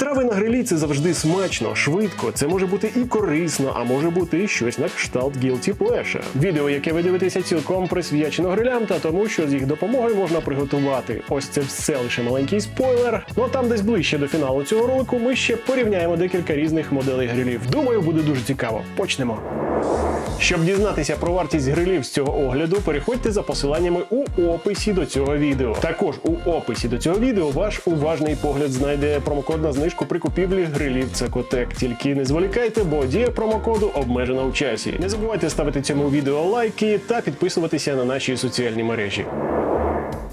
Страви на грилі це завжди смачно, швидко. Це може бути і корисно, а може бути і щось на кшталт guilty pleasure. Відео, яке ви дивитеся, цілком присвячено грилям та тому, що з їх допомогою можна приготувати. Ось це все лише маленький спойлер. Ну а там, десь ближче до фіналу цього ролику, ми ще порівняємо декілька різних моделей грилів. Думаю, буде дуже цікаво. Почнемо. Щоб дізнатися про вартість грилів з цього огляду, переходьте за посиланнями у описі до цього відео. Також у описі до цього відео ваш уважний погляд знайде промокод на знижку при купівлі грилів Цекотек. Тільки не зволікайте, бо дія промокоду обмежена у часі. Не забувайте ставити цьому відео лайки та підписуватися на наші соціальні мережі.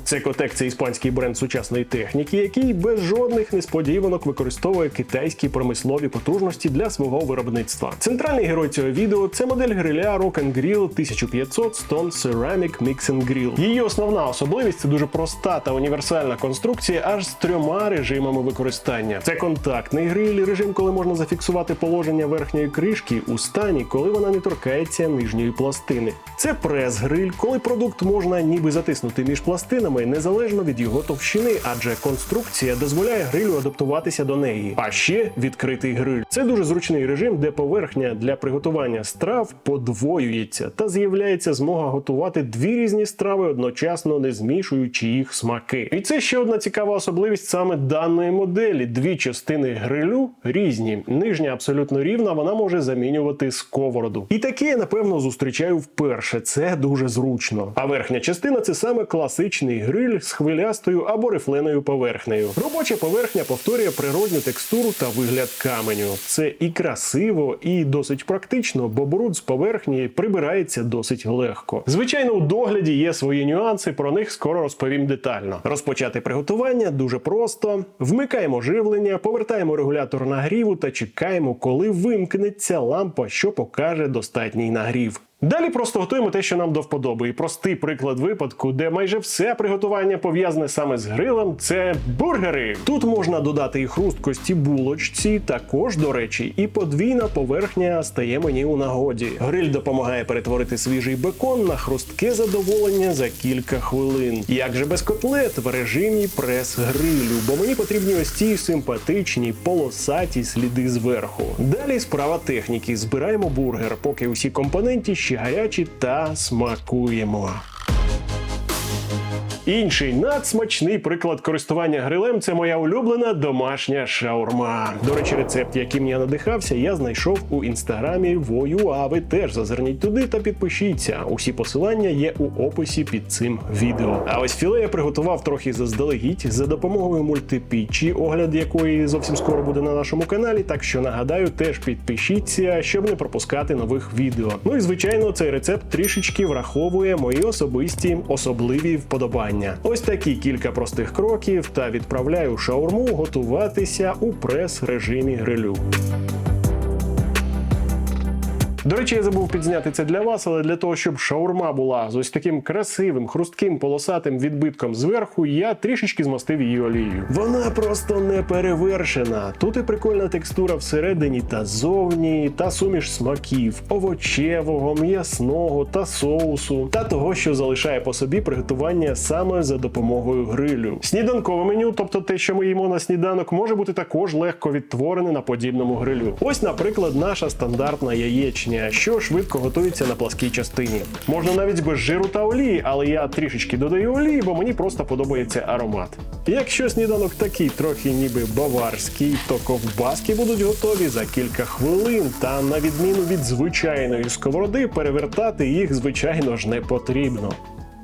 Цекотек це іспанський бренд сучасної техніки, який без жодних несподіванок використовує китайські промислові потужності для свого виробництва. Центральний герой цього відео це модель гриля Rock and Grill 1500 Stone Ceramic Mix and Grill. Її основна особливість це дуже проста та універсальна конструкція аж з трьома режимами використання. Це контактний гриль, режим, коли можна зафіксувати положення верхньої кришки у стані, коли вона не торкається нижньої пластини. Це прес-гриль, коли продукт можна ніби затиснути між пластинами незалежно від його товщини, адже конструкція дозволяє грилю адаптуватися до неї. А ще відкритий гриль. Це дуже зручний режим, де поверхня для приготування страв подвоюється та з'являється змога готувати дві різні страви одночасно, не змішуючи їх смаки. І це ще одна цікава особливість саме даної моделі. Дві частини грилю різні. Нижня абсолютно рівна, вона може замінювати сковороду. І таке я напевно зустрічаю вперше. Це дуже зручно. А верхня частина це саме класичний гриль з хвилястою або рифленою поверхнею. Робоча поверхня повторює природню текстуру та вигляд каменю. Це і красиво, і досить практично, бо бруд з поверхні прибирається досить легко. Звичайно, у догляді є свої нюанси, про них скоро розповім детально. Розпочати приготування дуже просто. Вмикаємо живлення, повертаємо регулятор нагріву та чекаємо, коли вимкнеться лампа, що покаже достатній нагрів. Далі просто готуємо те, що нам до вподоби. І простий приклад випадку, де майже все приготування пов'язане саме з грилем, це бургери. Тут можна додати і хрусткості булочці, також, до речі, і подвійна поверхня стає мені у нагоді. Гриль допомагає перетворити свіжий бекон на хрустке задоволення за кілька хвилин. Як же без котлет в режимі прес-грилю, бо мені потрібні ось ці симпатичні полосаті сліди зверху. Далі справа техніки. Збираємо бургер, поки усі компоненти ще гарячі та смакуємо. Інший надсмачний приклад користування грилем це моя улюблена домашня шаурма. До речі, рецепт, яким я надихався, я знайшов у інстаграмі Воюа. Ви теж зазирніть туди та підпишіться. Усі посилання є у описі під цим відео. А ось філе я приготував трохи заздалегідь за допомогою мультипічі, огляд якої зовсім скоро буде на нашому каналі. Так що нагадаю, теж підпишіться, щоб не пропускати нових відео. Ну і звичайно, цей рецепт трішечки враховує мої особисті особливі вподобання. Ось такі кілька простих кроків та відправляю шаурму готуватися у прес-режимі грилю. До речі, я забув підзняти це для вас, але для того, щоб шаурма була з ось таким красивим, хрустким, полосатим відбитком зверху, я трішечки змастив її олією. Вона просто не перевершена. Тут і прикольна текстура всередині та зовні, та суміш смаків, овочевого, м'ясного та соусу, та того, що залишає по собі приготування саме за допомогою грилю. Сніданкове меню, тобто те, що ми їмо на сніданок, може бути також легко відтворене на подібному грилю. Ось, наприклад, наша стандартна яєчня що швидко готується на пласкій частині. Можна навіть без жиру та олії, але я трішечки додаю олії, бо мені просто подобається аромат. Якщо сніданок такий трохи ніби баварський, то ковбаски будуть готові за кілька хвилин. Та на відміну від звичайної сковороди, перевертати їх, звичайно ж, не потрібно.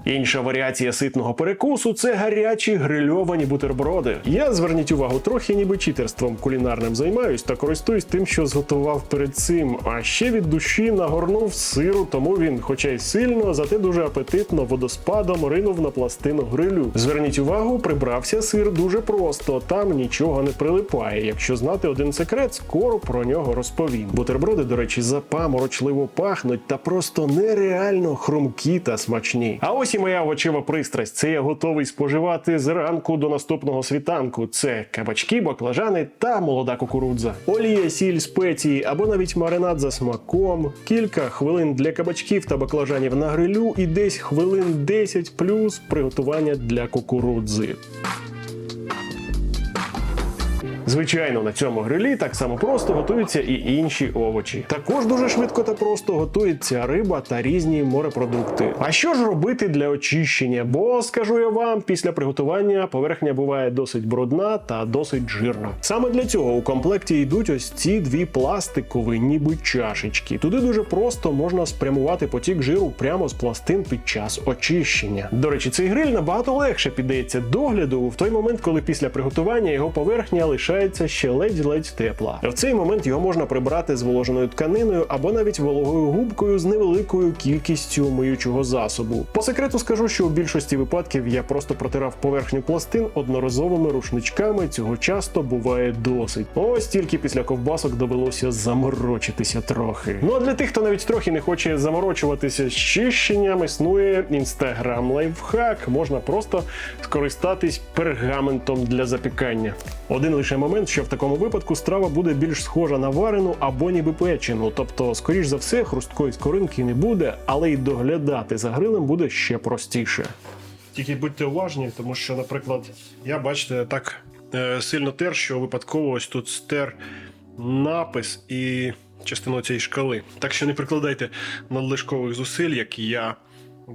Інша варіація ситного перекусу це гарячі грильовані бутерброди. Я зверніть увагу, трохи ніби читерством кулінарним займаюсь та користуюсь тим, що зготував перед цим. А ще від душі нагорнув сиру, тому він, хоча й сильно, зате дуже апетитно водоспадом ринув на пластину грилю. Зверніть увагу, прибрався сир дуже просто, там нічого не прилипає. Якщо знати один секрет, скоро про нього розповім. Бутерброди, до речі, запаморочливо пахнуть та просто нереально хрумкі та смачні. А ось і моя овочева пристрасть. Це я готовий споживати зранку до наступного світанку. Це кабачки, баклажани та молода кукурудза. Олія, сіль, спеції або навіть маринад за смаком. Кілька хвилин для кабачків та баклажанів на грилю і десь хвилин 10 плюс приготування для кукурудзи. Звичайно, на цьому грилі так само просто готуються і інші овочі. Також дуже швидко та просто готується риба та різні морепродукти. А що ж робити для очищення? Бо скажу я вам, після приготування поверхня буває досить брудна та досить жирна. Саме для цього у комплекті йдуть ось ці дві пластикові, ніби чашечки. Туди дуже просто можна спрямувати потік жиру прямо з пластин під час очищення. До речі, цей гриль набагато легше піддається догляду в той момент, коли після приготування його поверхня лишається ще ледь-ледь тепла. В цей момент його можна прибрати зволоженою тканиною або навіть вологою губкою з невеликою кількістю миючого засобу. По секрету скажу, що у більшості випадків я просто протирав поверхню пластин одноразовими рушничками. Цього часто буває досить. Ось тільки після ковбасок довелося заморочитися трохи. Ну а для тих, хто навіть трохи не хоче заморочуватися з чищенням, існує інстаграм лайфхак. Можна просто скористатись пергаментом для запікання. Один лише момент, що в такому випадку страва буде більш схожа на варену або ніби печену. Тобто, скоріш за все, хрусткої скоринки не буде, але й доглядати за грилем буде ще простіше. Тільки будьте уважні, тому що, наприклад, я бачите, так е, сильно тер, що випадково ось тут стер напис і частину цієї шкали. Так що не прикладайте надлишкових зусиль, як я.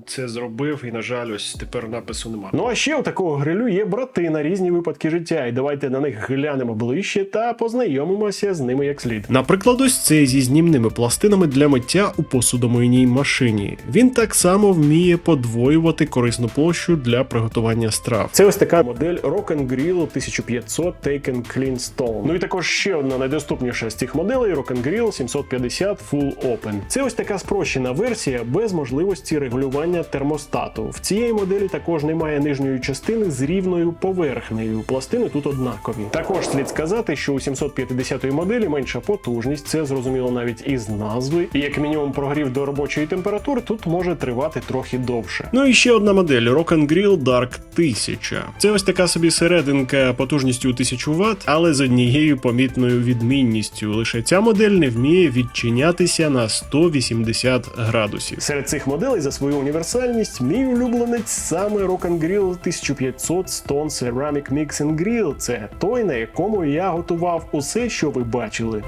Це зробив, і на жаль, ось тепер напису немає. Ну а ще у такого грилю є брати на різні випадки життя, і давайте на них глянемо ближче та познайомимося з ними як слід. Наприклад, ось цей зі знімними пластинами для миття у посудомийній машині. Він так само вміє подвоювати корисну площу для приготування страв. Це ось така модель Rock Grill 1500 Taken Clean Stone. Ну і також ще одна найдоступніша з цих моделей Rock Grill 750 Full Open. Це ось така спрощена версія без можливості регулювання термостату. В цієї моделі також немає нижньої частини з рівною поверхнею. Пластини тут однакові. Також слід сказати, що у 750-ї моделі менша потужність, це зрозуміло навіть із назви. І як мінімум прогрів до робочої температури тут може тривати трохи довше. Ну і ще одна модель Rock Grill Dark 1000. Це ось така собі серединка потужністю 1000 Вт, але з однією помітною відмінністю. Лише ця модель не вміє відчинятися на 180 градусів. Серед цих моделей за свою універсальність мій улюбленець саме Rock Grill 1500 Stone Ceramic Mix and Grill. Це той, на якому я готував усе, що ви бачили.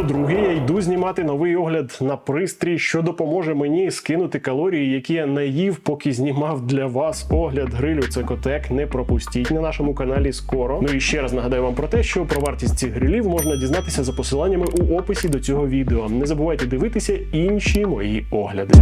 По-друге, я йду знімати новий огляд на пристрій, що допоможе мені скинути калорії, які я наїв, поки знімав для вас огляд грилю. Це котек. Не пропустіть на нашому каналі скоро. Ну і ще раз нагадаю вам про те, що про вартість цих грилів можна дізнатися за посиланнями у описі до цього відео. Не забувайте дивитися інші мої огляди.